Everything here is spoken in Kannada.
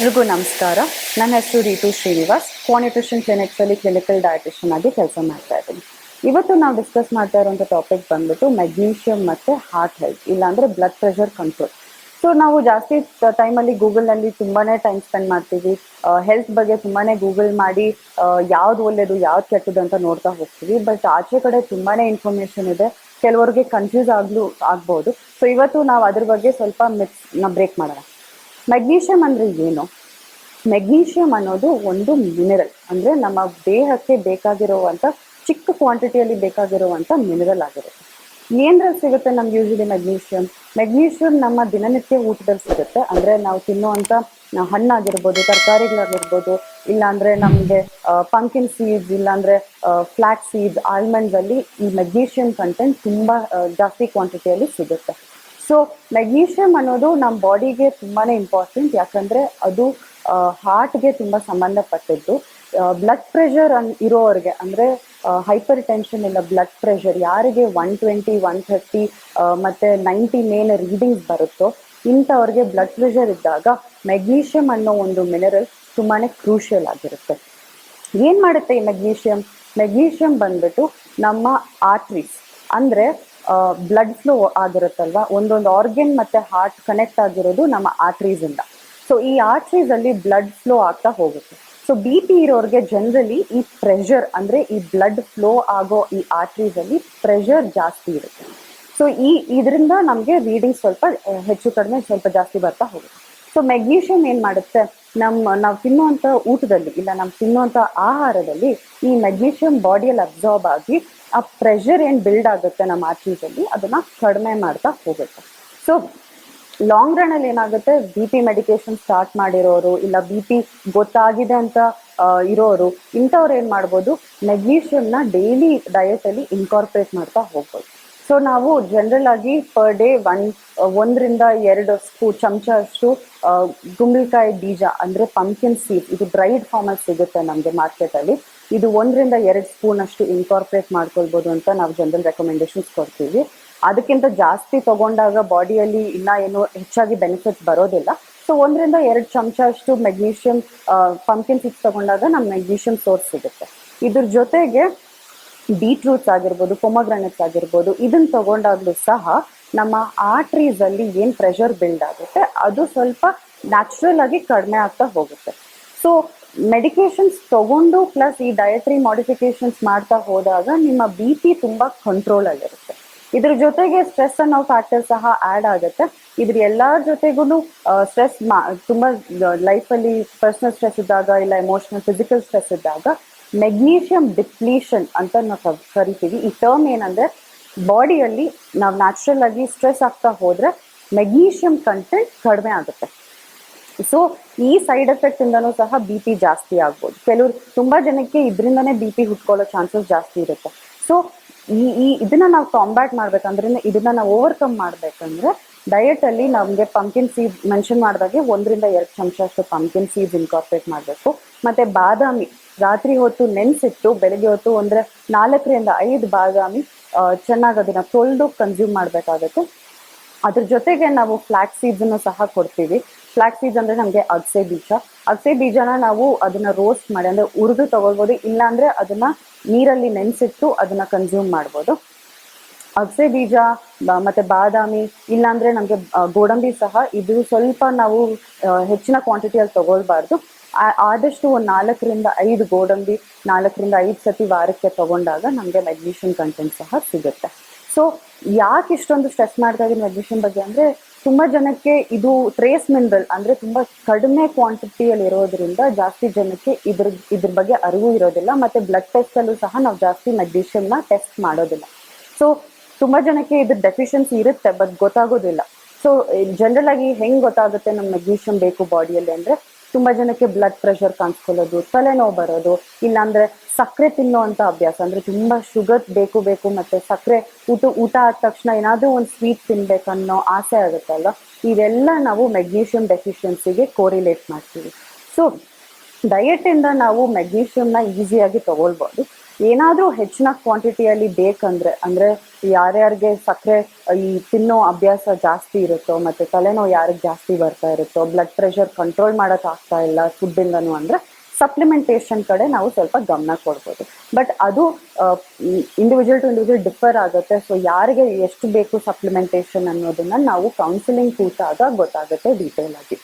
ಎಲ್ರಿಗೂ ನಮಸ್ಕಾರ. ನನ್ನ ಹೆಸರು ರೀತು ಶ್ರೀನಿವಾಸ್. ಕೋನ್ಯೂಟ್ರಿಷನ್ ಕ್ಲಿನಿಕ್ಸಲ್ಲಿ ಕ್ಲಿನಿಕಲ್ ಡಯಟಿಷಿಯನ್ ಆಗಿ ಕೆಲಸ ಮಾಡ್ತಾ ಇದ್ದೀನಿ. ಇವತ್ತು ನಾವು ಡಿಸ್ಕಸ್ ಮಾಡ್ತಾ ಇರುವಂಥ ಟಾಪಿಕ್ ಬಂದ್ಬಿಟ್ಟು ಮೆಗ್ನೀಷಿಯಮ್ ಮತ್ತು ಹಾರ್ಟ್ ಹೆಲ್ತ್, ಇಲ್ಲಾಂದ್ರೆ ಬ್ಲಡ್ ಪ್ರೆಷರ್ ಕಂಟ್ರೋಲ್. ಸೊ ನಾವು ಜಾಸ್ತಿ ಟೈಮಲ್ಲಿ ಗೂಗಲ್ನಲ್ಲಿ ತುಂಬಾನೇ ಟೈಮ್ ಸ್ಪೆಂಡ್ ಮಾಡ್ತೀವಿ. ಹೆಲ್ತ್ ಬಗ್ಗೆ ತುಂಬಾನೇ ಗೂಗಲ್ ಮಾಡಿ ಯಾವ್ದು ಒಳ್ಳೇದು, ಯಾವ್ದು ಕೆಟ್ಟದ್ದು ಅಂತ ನೋಡ್ತಾ ಹೋಗ್ತೀವಿ. ಬಟ್ ಆಚೆ ಕಡೆ ತುಂಬಾನೇ ಇನ್ಫಾರ್ಮೇಶನ್ ಇದೆ. ಕೆಲವರಿಗೆ ಕನ್ಫ್ಯೂಸ್ ಆಗ್ಲೂ, ಆಗ್ಬೋದು. ಸೊ ಇವತ್ತು ನಾವು ಅದ್ರ ಬಗ್ಗೆ ಸ್ವಲ್ಪ ಮಿಕ್ಸ್ ಬ್ರೇಕ್ ಮಾಡೋಣ. ಮೆಗ್ನೀಷಿಯಮ್ ಅಂದ್ರೆ ಏನು? ಮೆಗ್ನೀಷಿಯಮ್ ಅನ್ನೋದು ಒಂದು ಮಿನರಲ್ ಅಂದ್ರೆ ನಮ್ಮ ದೇಹಕ್ಕೆ ಬೇಕಾಗಿರುವಂತ ಚಿಕ್ಕ ಕ್ವಾಂಟಿಟಿಯಲ್ಲಿ ಬೇಕಾಗಿರುವಂತ ಮಿನರಲ್ ಆಗಿರುತ್ತೆ. ಏನ್ರಲ್ಲಿ ಸಿಗುತ್ತೆ ನಮ್ಗೆ ಯೂಶಲಿ ಮೆಗ್ನೀಷಿಯಮ್ ಮೆಗ್ನೀಷಿಯಮ್ ನಮ್ಮ ದಿನನಿತ್ಯ ಊಟದಲ್ಲಿ ಸಿಗುತ್ತೆ. ಅಂದ್ರೆ ನಾವು ತಿನ್ನುವಂತ ಆ, ಹಣ್ಣಾಗಿರ್ಬೋದು ತರಕಾರಿಗಳಾಗಿರ್ಬೋದು ಇಲ್ಲಾಂದ್ರೆ ನಮ್ಗೆ ಪಂಕಿನ್ ಸೀಡ್ಸ್ ಇಲ್ಲಾಂದ್ರೆ ಫ್ಲಾಕ್ ಸೀಡ್ಸ್ ಆಲ್ಮಂಡ್ಸ್ ಅಲ್ಲಿ ಈ ಮೆಗ್ನೀಷಿಯಮ್ ಕಂಟೆಂಟ್ ತುಂಬಾ ಜಾಸ್ತಿ ಕ್ವಾಂಟಿಟಿಯಲ್ಲಿ ಸಿಗುತ್ತೆ. ಸೊ ಮೆಗ್ನೀಷಿಯಮ್ ಅನ್ನೋದು ನಮ್ಮ ಬಾಡಿಗೆ ತುಂಬಾ ಇಂಪಾರ್ಟೆಂಟ್ ಯಾಕಂದರೆ ಅದು ಹಾರ್ಟ್ಗೆ ತುಂಬ ಸಂಬಂಧಪಟ್ಟಿದ್ದು. ಬ್ಲಡ್ ಪ್ರೆಷರ್ ಅನ್, ಇರೋರಿಗೆ, ಅಂದರೆ ಹೈಪರ್ ಟೆನ್ಷನ್ ಇಲ್ಲ ಬ್ಲಡ್ ಪ್ರೆಷರ್ ಯಾರಿಗೆ ಒನ್ ಟ್ವೆಂಟಿ ಒನ್ ಥರ್ಟಿ ಮತ್ತೆ ನೈಂಟಿ ಮೇಲೆ ರೀಡಿಂಗ್ಸ್ ಬರುತ್ತೋ, ಇಂಥವ್ರಿಗೆ ಬ್ಲಡ್ ಪ್ರೆಷರ್ ಇದ್ದಾಗ ಮೆಗ್ನೀಷಿಯಮ್ ಅನ್ನೋ ಒಂದು ಮಿನರಲ್ ತುಂಬಾ ಕ್ರೂಷಿಯಲ್ ಆಗಿರುತ್ತೆ. ಏನು ಮಾಡುತ್ತೆ ಈ ಮೆಗ್ನೀಷಿಯಂ ಮೆಗ್ನೀಷಿಯಂ ಬಂದ್ಬಿಟ್ಟು ನಮ್ಮ ಆರ್ಟ್ರೀಸ್ ಅಂದ್ರೆ ಬ್ಲಡ್ ಫ್ಲೋ ಆಗಿರುತ್ತಲ್ವಾ? ಒಂದೊಂದು ಆರ್ಗನ್ ಮತ್ತೆ ಹಾರ್ಟ್ ಕನೆಕ್ಟ್ ಆಗಿರೋದು ನಮ್ಮ ಆರ್ಟ್ರೀಸ್ ಇಂದ. ಸೊ ಈ ಆರ್ಟ್ರೀಸ್ ಅಲ್ಲಿ ಬ್ಲಡ್ ಫ್ಲೋ ಆಗ್ತಾ ಹೋಗುತ್ತೆ. ಸೊ ಬಿ ಪಿ ಇರೋರಿಗೆ ಜನರಲಿ ಈ ಪ್ರೆಷರ್ ಅಂದ್ರೆ ಈ ಬ್ಲಡ್ ಫ್ಲೋ ಆಗೋ ಈ ಆರ್ಟ್ರೀಸ್ ಅಲ್ಲಿ ಪ್ರೆಷರ್ ಜಾಸ್ತಿ ಇರುತ್ತೆ. ಸೊ ಈ ಇದರಿಂದ ನಮಗೆ ರೀಡಿಂಗ್ ಸ್ವಲ್ಪ ಹೆಚ್ಚು ಕಡಿಮೆ ಸ್ವಲ್ಪ ಜಾಸ್ತಿ ಬರ್ತಾ ಹೋಗುತ್ತೆ. ಸೊ ಮೆಗ್ನೀಷಿಯಂ ಏನ್ ಮಾಡುತ್ತೆ? ನಮ್ಮ, ನಾವು ತಿನ್ನುವಂಥ ಊಟದಲ್ಲಿ ಇಲ್ಲ, ನಾವು ತಿನ್ನುವಂಥ ಆಹಾರದಲ್ಲಿ ಈ ಮೆಗ್ನೀಷಿಯಂ ಬಾಡಿಯಲ್ಲಿ ಅಬ್ಸಾರ್ಬ್ ಆಗಿ ಆ ಪ್ರೆಷರ್ ಏನು ಬಿಲ್ಡ್ ಆಗುತ್ತೆ ನಮ್ಮ ಆಚೀಸಲ್ಲಿ ಅದನ್ನು ಕಡಿಮೆ ಮಾಡ್ತಾ ಹೋಗುತ್ತೆ. ಸೊ ಲಾಂಗ್ ರನ್ನಲ್ಲಿ ಏನಾಗುತ್ತೆ? ಬಿ ಪಿ ಮೆಡಿಕೇಶನ್ ಸ್ಟಾರ್ಟ್ ಮಾಡಿರೋರು ಇಲ್ಲ ಬಿ ಪಿ ಗೊತ್ತಾಗಿದೆ ಅಂತ ಇರೋರು, ಇಂಥವ್ರು ಏನು ಮಾಡ್ಬೋದು? ಮೆಗ್ನೀಷಿಯಂನ ಡೈಲಿ ಡಯಟಲ್ಲಿ ಇನ್ಕಾರ್ಪೊರೇಟ್ ಮಾಡ್ತಾ ಹೋಗ್ಬೋದು. ಸೊ ನಾವು ಜನರಲ್ ಆಗಿ ಪರ್ ಡೇ ಒನ್ ಒಂದರಿಂದ ಎರಡು ಸ್ಪೂ ಚಮಚ ಅಷ್ಟು ಆ, ಗುಂಬಳಕಾಯಿ ಬೀಜ ಅಂದ್ರೆ ಪಂಕಿನ್ ಸೀಡ್ ಇದು ಡ್ರೈಡ್ ಫಾರ್ಮ್ ಅಲ್ಲಿ ಸಿಗುತ್ತೆ ನಮಗೆ ಮಾರ್ಕೆಟ್ ಅಲ್ಲಿ. ಇದು ಒಂದರಿಂದ ಎರಡು ಸ್ಪೂನ್ ಅಷ್ಟು ಇನ್ಕಾರ್ಪೊರೇಟ್ ಮಾಡ್ಕೊಳ್ಬೋದು ಅಂತ ನಾವು ಜನರಲ್ ರೆಕಮೆಂಡೇಶನ್ಸ್ ಕೊಡ್ತೀವಿ. ಅದಕ್ಕಿಂತ ಜಾಸ್ತಿ ತಗೊಂಡಾಗ ಬಾಡಿಯಲ್ಲಿ ಇನ್ನ ಏನು ಹೆಚ್ಚಾಗಿ ಬೆನಿಫಿಟ್ಸ್ ಬರೋದಿಲ್ಲ. ಸೊ ಒಂದರಿಂದ ಎರಡು ಚಮಚ ಅಷ್ಟು ಮೆಗ್ನೀಷಿಯಂ ಪಂಕಿನ್ ಸೀಡ್ಸ್ ತಗೊಂಡಾಗ ನಮ್ಮ ಮೆಗ್ನೀಷಿಯಂ ಸೋರ್ಸ್ ಸಿಗುತ್ತೆ. ಇದ್ರ ಜೊತೆಗೆ ಬೀಟ್ರೂಟ್ಸ್ ಆಗಿರ್ಬೋದು ಪೊಮಗ್ರಾನೆಟ್ಸ್ ಆಗಿರ್ಬೋದು ಇದನ್ನ ತಗೊಂಡಾಗ್ಲೂ ಸಹ ನಮ್ಮ ಆರ್ಟ್ರೀಸ್ ಅಲ್ಲಿ ಏನ್ ಪ್ರೆಷರ್ ಬಿಲ್ಡ್ ಆಗುತ್ತೆ, ಅದು ಸ್ವಲ್ಪ ನ್ಯಾಚುರಲ್ ಆಗಿ ಕಡಿಮೆ ಆಗ್ತಾ ಹೋಗುತ್ತೆ. ಸೊ ಮೆಡಿಕೇಶನ್ಸ್ ತಗೊಂಡು ಪ್ಲಸ್ ಈ ಡಯಟ್ರಿ ಮಾಡಿಫಿಕೇಶನ್ಸ್ ಮಾಡ್ತಾ ಹೋದಾಗ ನಿಮ್ಮ ಬಿ ಪಿ ತುಂಬಾ ಕಂಟ್ರೋಲ್ ಆಗಿರುತ್ತೆ. ಇದ್ರ ಜೊತೆಗೆ ಸ್ಟ್ರೆಸ್ ಅನ್ನೋ ಫ್ಯಾಕ್ಟರ್ ಸಹ ಆಡ್ ಆಗುತ್ತೆ. ಇದ್ರ ಎಲ್ಲಾರ ಜೊತೆಗೂ ಸ್ಟ್ರೆಸ್ ತುಂಬಾ ಲೈಫಲ್ಲಿ ಪರ್ಸನಲ್ ಸ್ಟ್ರೆಸ್ ಇದ್ದಾಗ, ಇಲ್ಲ ಎಮೋಷನಲ್ ಫಿಸಿಕಲ್ ಸ್ಟ್ರೆಸ್ ಇದ್ದಾಗ ಮೆಗ್ನೀಷಿಯಂ ಡಿಪ್ಲೀಷನ್ ಅಂತ ನಾವು ಕರ್- ಕರಿತೀವಿ. ಈ ಟರ್ಮ್ ಏನಂದ್ರೆ ಬಾಡಿಯಲ್ಲಿ ನಾವು ನ್ಯಾಚುರಲ್ ಆಗಿ ಸ್ಟ್ರೆಸ್ ಆಗ್ತಾ ಹೋದ್ರೆ ಮೆಗ್ನೀಷಿಯಂ ಕಂಟೆಂಟ್ ಕಡಿಮೆ ಆಗುತ್ತೆ. ಸೊ ಈ ಸೈಡ್ ಎಫೆಕ್ಟ್ ಇಂದನೂ ಸಹ ಬಿ ಪಿ ಜಾಸ್ತಿ ಆಗ್ಬೋದು. ಕೆಲವ್ರು ತುಂಬಾ ಜನಕ್ಕೆ ಇದರಿಂದನೇ ಬಿ ಪಿ ಹುಟ್ಕೊಳ್ಳೋ ಚಾನ್ಸಸ್ ಜಾಸ್ತಿ ಇರುತ್ತೆ. ಸೊ ಈ ಈ ಇದನ್ನ ನಾವು ಕಾಂಬ್ಯಾಟ್ ಮಾಡ್ಬೇಕಂದ್ರೆ ಇದನ್ನ ನಾವು ಓವರ್ಕಮ್ ಮಾಡ್ಬೇಕಂದ್ರೆ ಡಯಟ್ ಅಲ್ಲಿ ನಮ್ಗೆ ಪಂಕಿನ್ ಸೀಡ್ ಮೆನ್ಷನ್ ಮಾಡಿದಾಗೆ ಒಂದರಿಂದ ಎರಡು ಚಮಚ ಅಷ್ಟು ಪಂಕಿನ್ ಸೀಡ್ಸ್ ಇನ್ಕಾರ್ಪೊರೇಟ್ ಮಾಡಬೇಕು. ಮತ್ತೆ ಬಾದಾಮಿ. ರಾತ್ರಿ ಹೊತ್ತು ನೆನ್ಸಿಟ್ಟು, ಬೆಳಗ್ಗೆ ಹೊತ್ತು ಅಂದ್ರೆ ನಾಲ್ಕರಿಂದ ಐದು ಬಾದಾಮಿ ಚೆನ್ನಾಗಿ ಅದನ್ನ ತೊಳೆದು ಕನ್ಸ್ಯೂಮ್ ಮಾಡ್ಬೇಕಾಗತ್ತೆ. ಅದ್ರ ಜೊತೆಗೆ ನಾವು ಫ್ಲಾಕ್ ಸೀಡ್ಸ್ ಅನ್ನು ಸಹ ಕೊಡ್ತೀವಿ. ಫ್ಲಾಕ್ ಸೀಡ್ಸ್ ಅಂದ್ರೆ ನಮಗೆ ಅಗಸೆ ಬೀಜ. ಅಗಸೆ ಬೀಜನ ನಾವು ಅದನ್ನ ರೋಸ್ಟ್ ಮಾಡಿ, ಅಂದ್ರೆ ಉರಿದು ತಗೊಳ್ಬೋದು, ಇಲ್ಲಾಂದ್ರೆ ಅದನ್ನ ನೀರಲ್ಲಿ ನೆನೆಸಿಟ್ಟು ಅದನ್ನ ಕನ್ಸ್ಯೂಮ್ ಮಾಡ್ಬೋದು. ಅಗಸೆ ಬೀಜ ಮತ್ತೆ ಬಾದಾಮಿ, ಇಲ್ಲಾಂದ್ರೆ ನಮಗೆ ಗೋಡಂಬಿ ಸಹ ಇದು ಸ್ವಲ್ಪ ನಾವು ಹೆಚ್ಚಿನ ಕ್ವಾಂಟಿಟಿಯಲ್ಲಿ ತಗೊಳ್ಬಾರ್ದು. ಆದಷ್ಟು ಒಂದು ನಾಲ್ಕರಿಂದ ಐದು ಗೋಡಂಬಿ, ನಾಲ್ಕರಿಂದ ಐದು ಸತಿ ವಾರಕ್ಕೆ ತಗೊಂಡಾಗ ನಮಗೆ ಮೆಗ್ನೀಷಿಯಂ ಕಂಟೆಂಟ್ ಸಹ ಸಿಗುತ್ತೆ. ಸೊ ಯಾಕೆ ಇಷ್ಟೊಂದು ಸ್ಟ್ರೆಸ್ ಮಾಡ್ತಾ ಇದೀನಿ ಮೆಗ್ನೀಷಿಯಂ ಬಗ್ಗೆ ಅಂದ್ರೆ, ತುಂಬಾ ಜನಕ್ಕೆ ಇದು ಟ್ರೇಸ್ ಮಿನರಲ್ ಅಂದ್ರೆ ತುಂಬಾ ಕಡಿಮೆ ಕ್ವಾಂಟಿಟಿಯಲ್ಲಿ ಇರೋದ್ರಿಂದ ಜಾಸ್ತಿ ಜನಕ್ಕೆ ಇದ್ರ ಇದ್ರ ಬಗ್ಗೆ ಅರಿವು ಇರೋದಿಲ್ಲ ಮತ್ತೆ ಬ್ಲಡ್ ಟೆಸ್ಟ್ ಅಲ್ಲೂ ಸಹ ನಾವು ಜಾಸ್ತಿ ಮೆಗ್ನೀಷಿಯಂನ ಟೆಸ್ಟ್ ಮಾಡೋದಿಲ್ಲ. ಸೊ ತುಂಬಾ ಜನಕ್ಕೆ ಇದ್ರ ಡೆಫಿಷಿಯನ್ಸಿ ಇರುತ್ತೆ ಬಟ್ ಗೊತ್ತಾಗೋದಿಲ್ಲ. ಸೊ ಜನರಲ್ ಆಗಿ ಹೆಂಗ್ ಗೊತ್ತಾಗುತ್ತೆ ನಮ್ಮ ಮೆಗ್ನೀಷಿಯಂ ಬೇಕು ಬಾಡಿಯಲ್ಲಿ ಅಂದ್ರೆ ತುಂಬಾ ಜನಕ್ಕೆ ಬ್ಲಡ್ ಪ್ರೆಷರ್ ಕಾಣಿಸ್ಕೊಳ್ಳೋದು, ತಲೆನೋವು ಬರೋದು, ಇಲ್ಲಾಂದ್ರೆ ಸಕ್ಕರೆ ತಿನ್ನುವಂತ ಅಭ್ಯಾಸ, ಅಂದ್ರೆ ತುಂಬಾ ಶುಗರ್ ಬೇಕು ಬೇಕು ಮತ್ತೆ ಸಕ್ಕರೆ ಊಟ ಊಟ ಆದ ತಕ್ಷಣ ಏನಾದ್ರೂ ಒಂದು ಸ್ವೀಟ್ ತಿನ್ಬೇಕನ್ನೋ ಆಸೆ ಆಗುತ್ತಲ್ಲ ಇದೆಲ್ಲ ನಾವು ಮೆಗ್ನೀಷಿಯಂ ಡೆಫಿಷಿಯನ್ಸಿಗೆ ಕೋರಿಲೇಟ್ ಮಾಡ್ತೀವಿ. ಸೊ ಡಯಟ್ ಇಂದ ನಾವು ಮೆಗ್ನೀಷಿಯಂನ ಈಸಿಯಾಗಿ ತಗೊಳ್ಬೋದು. ಏನಾದರೂ ಹೆಚ್ಚಿನ ಕ್ವಾಂಟಿಟಿಯಲ್ಲಿ ಬೇಕಂದ್ರೆ, ಅಂದ್ರೆ ಯಾರ್ಯಾರಿಗೆ ಸಕ್ಕರೆ, ಈ ತಿನ್ನೋ ಅಭ್ಯಾಸ ಜಾಸ್ತಿ ಇರುತ್ತೋ, ಮತ್ತೆ ತಲೆನೋವು ಯಾರಿಗೆ ಜಾಸ್ತಿ ಬರ್ತಾ ಇರುತ್ತೋ ಬ್ಲಡ್ ಪ್ರೆಷರ್ ಕಂಟ್ರೋಲ್ ಮಾಡಕ್ ಆಗ್ತಾ ಇಲ್ಲ ಫುಡ್ಡಿಂದನೂ ಅಂದ್ರೆ ಸಪ್ಲಿಮೆಂಟೇಷನ್ ಕಡೆ ನಾವು ಸ್ವಲ್ಪ ಗಮನ ಕೊಡ್ಬೋದು. ಬಟ್ ಅದು ಇಂಡಿವಿಜುವಲ್ ಟು ಇಂಡಿವಿಜುವಲ್ ಡಿಫರ್ ಆಗುತ್ತೆ. ಸೊ ಯಾರಿಗೆ ಎಷ್ಟು ಬೇಕು ಸಪ್ಲಿಮೆಂಟೇಷನ್ ಅನ್ನೋದನ್ನ ನಾವು ಕೌನ್ಸಿಲಿಂಗ್ ಕೂತಾಗ ಗೊತ್ತಾಗುತ್ತೆ ಡೀಟೇಲ್ ಆಗಿ.